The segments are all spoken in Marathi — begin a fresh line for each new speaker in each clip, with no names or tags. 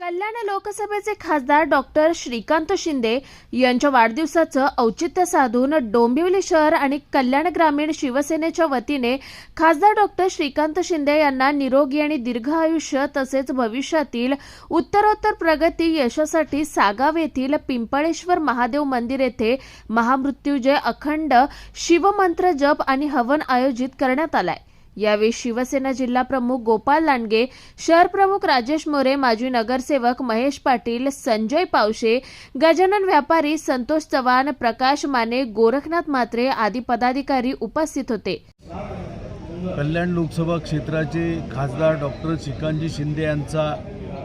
कल्याण लोकसभेचे खासदार डॉक्टर श्रीकांत शिंदे यांच्या वाढदिवसाचं औचित्य साधून डोंबिवली शहर आणि कल्याण ग्रामीण शिवसेनेच्या वतीने खासदार डॉक्टर श्रीकांत शिंदे यांना निरोगी आणि दीर्घ आयुष्य तसेच भविष्यातील उत्तरोत्तर प्रगती यशासाठी सागाव येथील पिंपळेश्वर महादेव मंदिर येथे महामृत्युंजय अखंड शिवमंत्र जप आणि हवन आयोजित करण्यात आलाय. यावेळी शिवसेना जिल्हा प्रमुख गोपाल लांडगे शहर प्रमुख राजेश मोरे माजी नगरसेवक महेश पाटील संजय पावशे गजानन व्यापारी संतोष चव्हाण प्रकाश माने गोरखनाथ म्हात्रे आदी पदाधिकारी उपस्थित होते.
कल्याण लोकसभा क्षेत्राचे खासदार डॉक्टर श्रीकांतजी शिंदे यांचा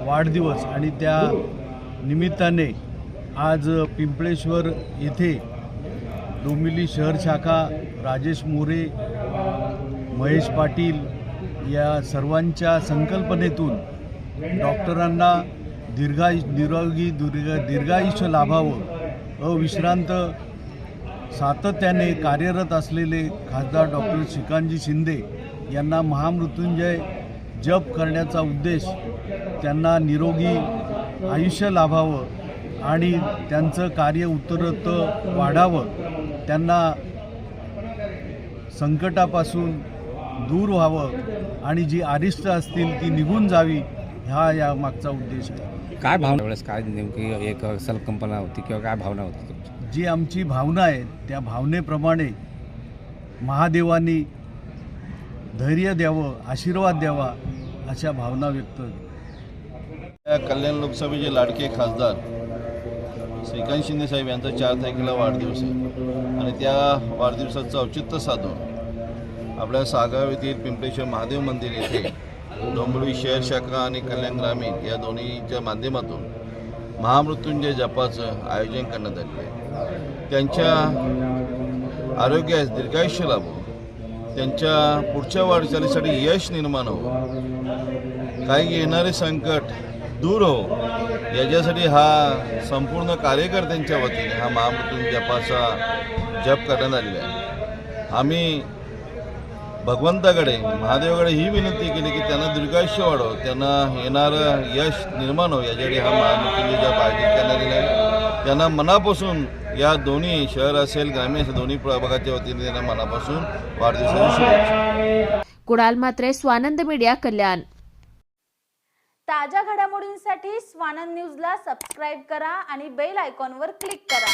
वाढदिवस आणि त्या निमित्ताने आज पिंपळेश्वर येथे डोंबिवली शहर शाखा राजेश मोरे महेश पाटील या सर्वांच्या संकल्पनेतून डॉक्टरांना दीर्घायु निरोगी दीर्घ दीर्घायुष्य लाभावं अविश्रांत सातत्याने कार्यरत असलेले खासदार डॉक्टर श्रीकांतजी शिंदे यांना महामृत्युंजय जप करण्याचा उद्देश त्यांना निरोगी आयुष्य लाभावं आणि त्यांचं कार्य उत्तरोत्तर वाढावं त्यांना संकटापासून दूर व्हावं आणि जी अरिष्ट असतील ती निघून जावी हा या मागचा उद्देश आहे.
काय भावना वेळेस काय नेमकी एक संकल्पना होती किंवा काय भावना होती तुमची?
जी आमची भावना आहे त्या भावनेप्रमाणे महादेवांनी धैर्य द्यावं आशीर्वाद द्यावा अशा भावना व्यक्त
या कल्याण लोकसभेचे लाडके खासदार श्रीकांत शिंदे साहेब यांचा चार तारखेला वाढदिवस आहे. आणि त्या वाढदिवसाचं औचित्य साधून आपल्या सागाव येथील पिंपळेश्वर महादेव मंदिर येथे डोंबळी शहर शाखा आणि कल्याण ग्रामीण या दोन्हीच्या माध्यमातून महामृत्युंजय जपाचं आयोजन करण्यात आले आहे. त्यांच्या आरोग्यास दीर्घायुष्य लाभो त्यांच्या पुढच्या वाटचालीसाठी यश निर्माण हो काही येणारे संकट दूर हो याच्यासाठी हा संपूर्ण कार्यकर्त्यांच्या वतीने हा महामृत्यूंजय जपाचा जप करण्यात आलेला आहे. आम्ही भगवंताकडे महादेवाकडे ही विनंती केली की त्यांना दीर्घायुष्य वाढव त्यांना येणारं यश निर्माण हो याच्यासाठी हा आयोजित करण्यात आलेला आहे त्यांना मनापासून या दोन्ही शहर असेल ग्रामीण असेल दोन्ही प्रभागाच्या वतीने त्यांना मनापासून वाढदिवसाची शुभेच्छा.
कुणाल मात्रे स्वानंद मीडिया कल्याण. ताज्या घडामोडींसाठी स्वानंद न्यूजला सबस्क्राईब करा आणि बेल आयकॉनवर क्लिक करा.